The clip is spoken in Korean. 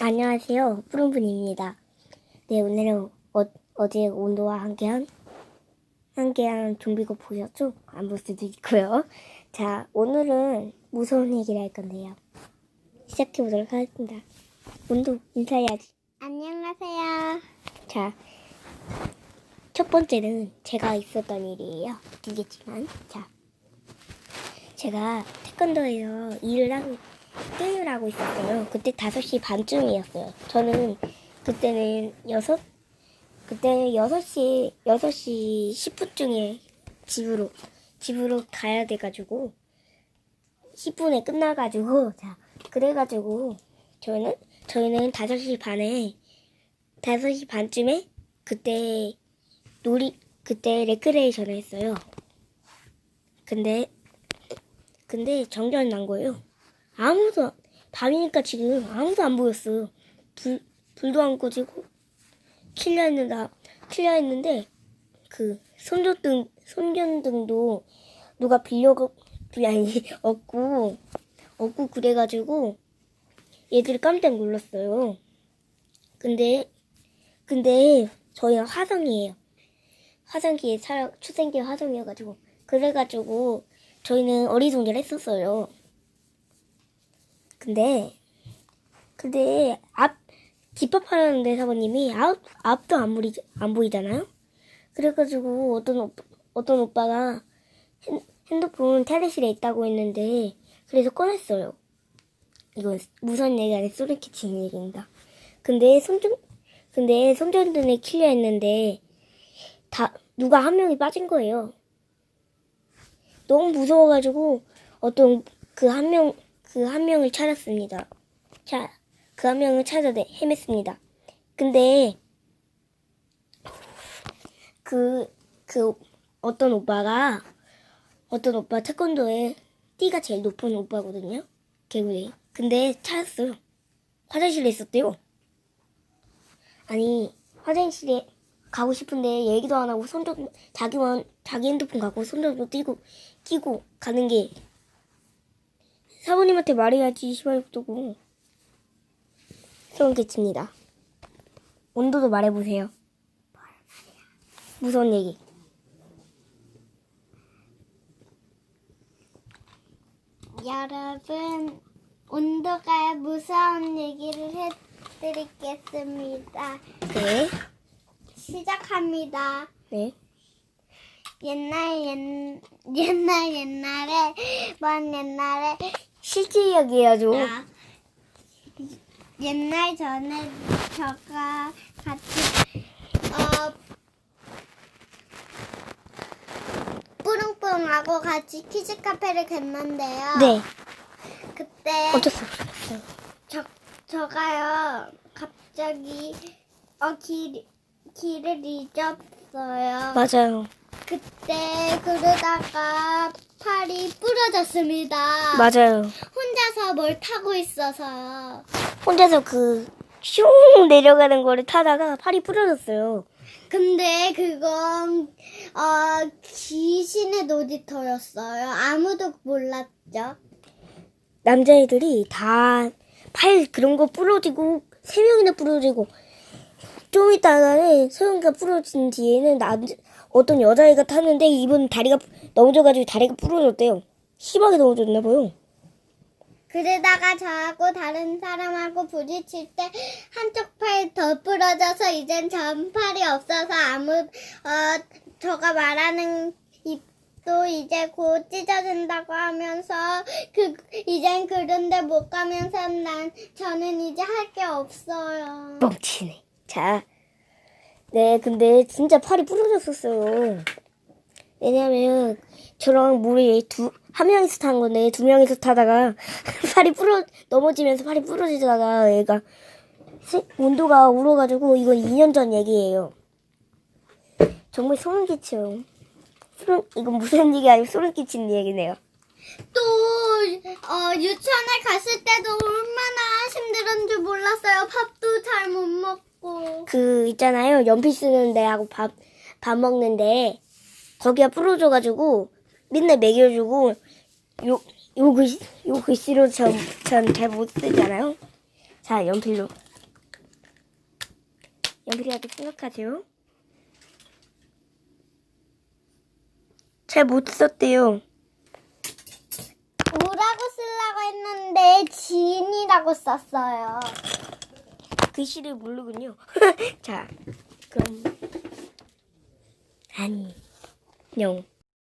안녕하세요. 푸른분입니다. 네, 오늘은 어, 어제 온도와 함께한 함께한 좀비고 보셨죠? 안 볼 수도 있고요. 자, 오늘은 무서운 얘기를 할 건데요. 시작해 보도록 하겠습니다. 온도 인사해야지. 안녕하세요. 자, 첫 번째는 제가 있었던 일이에요. 웃기겠지만, 자, 제가 태권도에서 일을 하고 게임을 하고 있었어요. 그때 5시 반쯤이었어요. 저는 그때는 6 그때는 6시 6시 10분쯤에 집으로 집으로 가야 돼 가지고 10분에 끝나 가지고 자, 그래 가지고 저는 저희는 5시 반에 5시 반쯤에 그때 놀이 그때 레크레이션을 했어요. 근데 근데 정전이 난 거예요. 아무도 밤이니까 지금 아무도 안 보였어요. 불 불도 안 꺼지고 킬려 있는다 킬려 있는데 그 손전등 손전등도 누가 빌려가 아니 없고 없고 그래가지고 얘들이 깜짝 놀랐어요. 근데 근데 저희는 화성이에요. 화성기에 살아 출생기 화성이어가지고 그래가지고 저희는 어리둥절했었어요. 근데 근데 앞 집합하는데 사모님이 앞 앞도 안 보이 안 보이잖아요. 그래가지고 어떤 어떤 오빠가 핸, 핸드폰 탈의실에 있다고 했는데 그래서 꺼냈어요. 이건 무선 얘기 아니라 소리 끼치는 얘기입니다. 근데 손전 근데 손전등에 킬려 했는데 다 누가 한 명이 빠진 거예요. 너무 무서워가지고 어떤 그 한 명 그 한 명을 찾았습니다. 자, 그 한 명을 찾아 내 헤맸습니다. 근데 그 그 어떤 오빠가 어떤 오빠 태권도에 띠가 제일 높은 오빠거든요. 개구리. 근데 찾았어요. 화장실에 있었대요. 아니 화장실에 가고 싶은데 얘기도 안 하고 손좀 자기만 자기 핸드폰 갖고 손잡고 뛰고 끼고 가는 게 사모님한테 말해야지 시발도고 소름 끼칩니다. 온도도 말해보세요. 무서운 얘기. 여러분, 온도가 무서운 얘기를 해드리겠습니다. 네, 시작합니다. 네, 옛날, 옛, 옛날, 옛날에, 먼 옛날에, 실질적이에요 좀. 아, 옛날 전에 저가 같이, 어, 뿌릉뿌릉하고 같이 키즈 카페를 갔는데요. 네, 그때 어쩔 수 없어요. 저, 저가요 갑자기 어 길, 길을 잊었어요. 맞아요, 그때 그러다가 팔이 부러졌습니다. 맞아요. 혼자서 뭘 타고 있어서요. 혼자서 그 슝 내려가는 거를 타다가 팔이 부러졌어요. 근데 그건 어 귀신의 놀이터였어요. 아무도 몰랐죠. 남자애들이 다 팔 그런 거 부러지고 세 명이나 부러지고 좀 있다가는 소영이가 부러진 뒤에는 남 어떤 여자애가 탔는데 이분 다리가 넘어져가지고 다리가 부러졌대요. 심하게 넘어졌나 봐요. 그러다가 저하고 다른 사람하고 부딪힐 때 한쪽 팔더 부러져서 이젠 전팔이 없어서 아무 어 저가 말하는 입도 이제 곧 찢어진다고 하면서 그 이젠 그런데 못 가면서 난 저는 이제 할 게 없어요. 뻥치네. 자, 네, 근데 진짜 팔이 부러졌었어요. 왜냐면 저랑 물이 두 한 명이서 탄 건데 두 명이서 타다가 팔이 부러 넘어지면서 팔이 부러지다가 얘가 세- 온도가 울어가지고 이건 2년 전 얘기예요. 정말 소름 끼쳐요. 소름 이건 무슨 얘기 아니고 소름 끼치는 얘기네요. 또 어, 유치원에 갔을 때도 얼마나 힘들었는지 몰랐어요. 밥도 잘 못 먹고. 그 있잖아요 연필 쓰는 데 하고 밥 밥 먹는 데 거기가 부러져가지고 맨날 먹여주고 요 요 글씨 요 글씨로 전 전 잘 못 쓰잖아요 자, 연필로. 연필이라도 생각하세요. 잘 못 썼대요. 우라고 쓰려고 했는데 지인이라고 썼어요. 글씨를 모르군요. 자, 그럼 안녕.